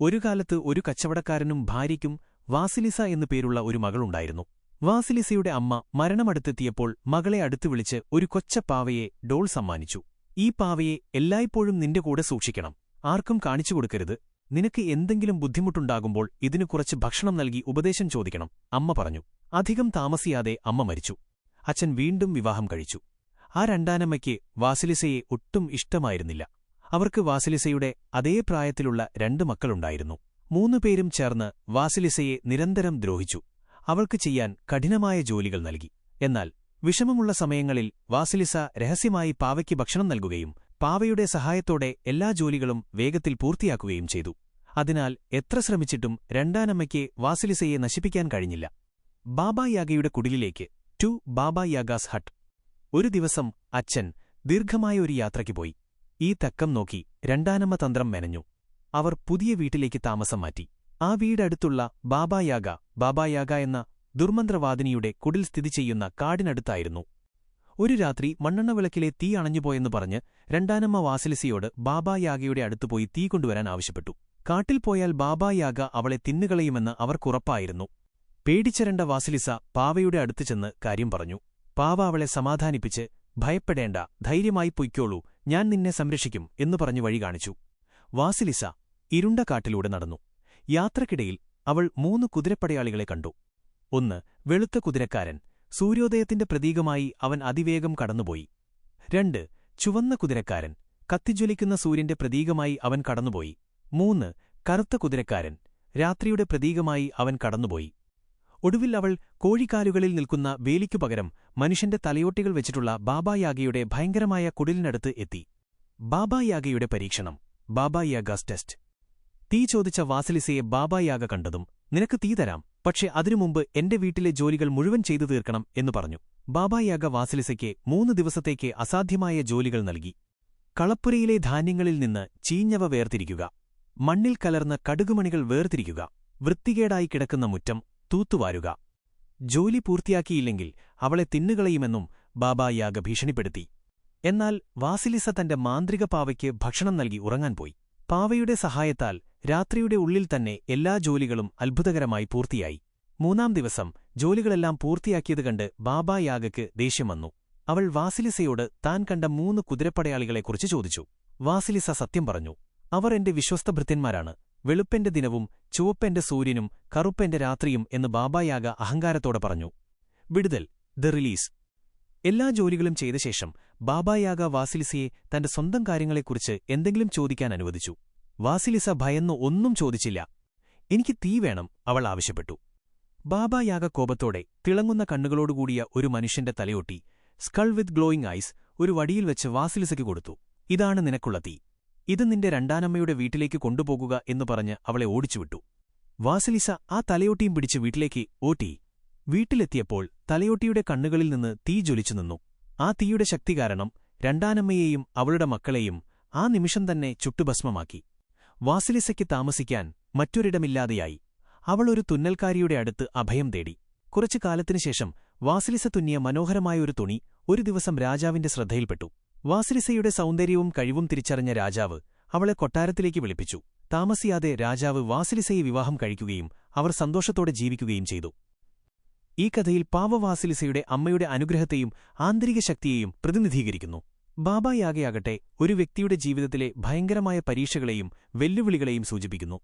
ഒരു കാലത്ത് ഒരു കച്ചവടക്കാരനും ഭാര്യയ്ക്കും വാസിലിസ എന്നു പേരുള്ള ഒരു മകളുണ്ടായിരുന്നു. വാസിലിസയുടെ അമ്മ മരണമടുത്തെത്തിയപ്പോൾ മകളെ അടുത്തു വിളിച്ച് ഒരു കൊച്ച പാവയെ ഡോൾ സമ്മാനിച്ചു. ഈ പാവയെ എല്ലായ്പ്പോഴും നിന്റെ കൂടെ സൂക്ഷിക്കണം. ആർക്കും കാണിച്ചു കൊടുക്കരുത്. നിനക്ക് എന്തെങ്കിലും ബുദ്ധിമുട്ടുണ്ടാകുമ്പോൾ ഇതിനു കുറച്ച് ഭക്ഷണം നൽകി ഉപദേശം ചോദിക്കണം അമ്മ പറഞ്ഞു. അധികം താമസിയാതെ അമ്മ മരിച്ചു. അച്ഛൻ വീണ്ടും വിവാഹം കഴിച്ചു. ആ രണ്ടാനമ്മയ്ക്ക് വാസിലിസയെ ഒട്ടും ഇഷ്ടമായിരുന്നില്ല. അവർക്ക് വാസിലിസയുടെ അതേ പ്രായത്തിലുള്ള രണ്ട് മക്കളുണ്ടായിരുന്നു. മൂന്നുപേരും ചേർന്ന് വാസിലിസയെ നിരന്തരം ദ്രോഹിച്ചു. അവൾക്ക് ചെയ്യാൻ കഠിനമായ ജോലികൾ നൽകി. എന്നാൽ വിഷമമുള്ള സമയങ്ങളിൽ വാസിലിസ രഹസ്യമായി പാവയ്ക്ക് ഭക്ഷണം നൽകുകയും പാവയുടെ സഹായത്തോടെ എല്ലാ ജോലികളും വേഗത്തിൽ പൂർത്തിയാക്കുകയും ചെയ്തു. അതിനാൽ എത്ര ശ്രമിച്ചിട്ടും രണ്ടാനമ്മയ്ക്ക് വാസിലിസയെ നശിപ്പിക്കാൻ കഴിഞ്ഞില്ല. ബാബായാഗയുടെ കുടിലിലേക്ക് ടു ബാബായാഗാസ് ഹട്ട്. ഒരു ദിവസം അച്ഛൻ ദീർഘമായ ഒരു യാത്രയ്ക്ക് പോയി. ഈ തക്കം നോക്കി രണ്ടാനമ്മ തന്ത്രം മെനഞ്ഞു. അവർ പുതിയ വീട്ടിലേക്ക് താമസം മാറ്റി. ആ വീടടുത്തുള്ള ബാബായാഗ ബാബായാഗ എന്ന ദുർമന്ത്രവാദിനിയുടെ കുടിൽ സ്ഥിതി ചെയ്യുന്ന കാടിനടുത്തായിരുന്നു. ഒരു രാത്രി മണ്ണെണ്ണ വിളക്കിലെ തീ അണഞ്ഞുപോയെന്ന് പറഞ്ഞ് രണ്ടാനമ്മ വാസിലിസിയോട് ബാബായാഗയുടെ അടുത്തുപോയി തീ കൊണ്ടുവരാൻ ആവശ്യപ്പെട്ടു. കാട്ടിൽ പോയാൽ ബാബായാഗ അവളെ തിന്നുകളയുമെന്ന് അവർക്കുറപ്പായിരുന്നു പേടിച്ചരണ്ട വാസിലിസ പാവയുടെ അടുത്തു ചെന്ന് കാര്യം പറഞ്ഞു. പാവ അവളെ സമാധാനിപ്പിച്ച് ഭയപ്പെടേണ്ട ധൈര്യമായി പൊയ്ക്കോളൂ ഞാൻ നിന്നെ സംരക്ഷിക്കും എന്നു പറഞ്ഞു വഴി കാണിച്ചു. വാസിലിസ ഇരുണ്ട കാട്ടിലൂടെ നടന്നു. യാത്രക്കിടയിൽ അവൾ മൂന്ന് കുതിരപ്പടയാളികളെ കണ്ടു. ഒന്ന് വെളുത്ത കുതിരക്കാരൻ. സൂര്യോദയത്തിന്റെ പ്രതീകമായി അവൻ അതിവേഗം കടന്നുപോയി. രണ്ട് ചുവന്ന കുതിരക്കാരൻ. കത്തിജ്വലിക്കുന്ന സൂര്യന്റെ പ്രതീകമായി അവൻ കടന്നുപോയി. മൂന്ന് കറുത്ത കുതിരക്കാരൻ. രാത്രിയുടെ പ്രതീകമായി അവൻ കടന്നുപോയി. ഒടുവിൽ അവൾ കോഴിക്കാലുകളിൽ നിൽക്കുന്ന വേലിക്കു പകരം മനുഷ്യന്റെ തലയോട്ടികൾ വെച്ചിട്ടുള്ള ബാബായാഗയുടെ ഭയങ്കരമായ കുടിലിനടുത്ത് എത്തി. ബാബായാഗയുടെ പരീക്ഷണം. Baba Yaga's test. തീ ചോദിച്ച വാസലിസയെ ബാബായാഗ കണ്ടതും നിനക്ക് തീ തരാം പക്ഷേ അതിനുമുമ്പ് എന്റെ വീട്ടിലെ ജോലികൾ മുഴുവൻ ചെയ്തു തീർക്കണം എന്നു പറഞ്ഞു. ബാബായാഗ വാസലിസയ്ക്ക് മൂന്ന് ദിവസത്തേക്ക് അസാധ്യമായ ജോലികൾ നൽകി. കളപ്പുരയിലെ ധാന്യങ്ങളിൽ നിന്ന് ചീഞ്ഞവ വേർതിരിക്കുക. മണ്ണിൽ കലർന്ന കടുകുമണികൾ വേർതിരിക്കുക. വൃത്തികേടായി കിടക്കുന്ന മുറ്റം. തൂത്തുവാരുക. ജോലി പൂർത്തിയാക്കിയില്ലെങ്കിൽ അവളെ തിന്നുകളയുമെന്നും ബാബായാഗ ഭീഷണിപ്പെടുത്തി. എന്നാൽ വാസിലിസ തന്റെ മാന്ത്രിക പാവയ്ക്ക് ഭക്ഷണം നൽകി ഉറങ്ങാൻ പോയി. പാവയുടെ സഹായത്താൽ രാത്രിയുടെ ഉള്ളിൽ തന്നെ എല്ലാ ജോലികളും അത്ഭുതകരമായി പൂർത്തിയായി. മൂന്നാം ദിവസം ജോലികളെല്ലാം പൂർത്തിയാക്കിയത് കണ്ട് ബാബായാഗയ്ക്ക് ദേഷ്യം വന്നു. അവൾ വാസിലിസയോട് താൻ കണ്ട മൂന്ന് കുതിരപ്പടയാളികളെക്കുറിച്ച് ചോദിച്ചു. വാസിലിസ സത്യം പറഞ്ഞു അവർ എന്റെ വിശ്വസ്തഭൃത്യന്മാരാണ്. വെളുപ്പെന്റെ ദിനവും ചുവപ്പെന്റെ സൂര്യനും കറുപ്പെന്റെ രാത്രിയും എന്ന് ബാബായാഗ അഹങ്കാരത്തോടെ പറഞ്ഞു. വിടുതൽ ദ റിലീസ്. എല്ലാ ജോലികളും ചെയ്ത ശേഷം ബാബായാഗ വാസിലിസയെ തന്റെ സ്വന്തം കാര്യങ്ങളെക്കുറിച്ച് എന്തെങ്കിലും ചോദിക്കാൻ അനുവദിച്ചു. വാസിലിസ ഭയന്ന് ഒന്നും ചോദിച്ചില്ല. എനിക്ക് തീ വേണം അവൾ ആവശ്യപ്പെട്ടു. ബാബായാഗ കോപത്തോടെ തിളങ്ങുന്ന കണ്ണുകളോടുകൂടിയ ഒരു മനുഷ്യന്റെ തലയൊട്ടി സ്കൾ വിത്ത് ഗ്ലോയിങ് ഐസ് ഒരു വടിയിൽ വെച്ച് വാസിലിസയ്ക്ക് കൊടുത്തു. ഇതാണ് നിനക്കുള്ള തീ. ഇത് നിന്റെ രണ്ടാനമ്മയുടെ വീട്ടിലേക്ക് കൊണ്ടുപോകുക എന്നു പറഞ്ഞ് അവളെ ഓടിച്ചുവിട്ടു. വാസിലിസ ആ തലയോട്ടിയും പിടിച്ച് വീട്ടിലേക്ക് ഓട്ടി. വീട്ടിലെത്തിയപ്പോൾ തലയോട്ടിയുടെ കണ്ണുകളിൽ നിന്ന് തീ ജ്വലിച്ചു നിന്നു. ആ തീയുടെ ശക്തി കാരണം രണ്ടാനമ്മയെയും അവളുടെ മക്കളെയും ആ നിമിഷം തന്നെ ചുട്ടുഭസ്മമാക്കി. വാസിലിസയ്ക്ക് താമസിക്കാൻ മറ്റൊരിടമില്ലാതെയായി. അവൾ ഒരു തുന്നൽക്കാരിയുടെ അടുത്ത് അഭയം തേടി. കുറച്ചു കാലത്തിനുശേഷം വാസിലിസ തുന്നിയ മനോഹരമായ ഒരു തുണി ഒരു ദിവസം രാജാവിന്റെ ശ്രദ്ധയിൽപ്പെട്ടു. വാസിലിസയുടെ സൗന്ദര്യവും കഴിവും തിരിച്ചറിഞ്ഞ രാജാവ് അവളെ കൊട്ടാരത്തിലേക്ക് വിളിപ്പിച്ചു. താമസിയാതെ രാജാവ് വാസിലിസയെ വിവാഹം കഴിക്കുകയും അവർ സന്തോഷത്തോടെ ജീവിക്കുകയും ചെയ്തു. ഈ കഥയിൽ പാവവാസിലിസയുടെ അമ്മയുടെ അനുഗ്രഹത്തെയും ആന്തരിക ശക്തിയെയും പ്രതിനിധീകരിക്കുന്നു. ബാബായാകെയാകട്ടെ ഒരു വ്യക്തിയുടെ ജീവിതത്തിലെ ഭയങ്കരമായ പരീക്ഷകളെയും വെല്ലുവിളികളെയും സൂചിപ്പിക്കുന്നു.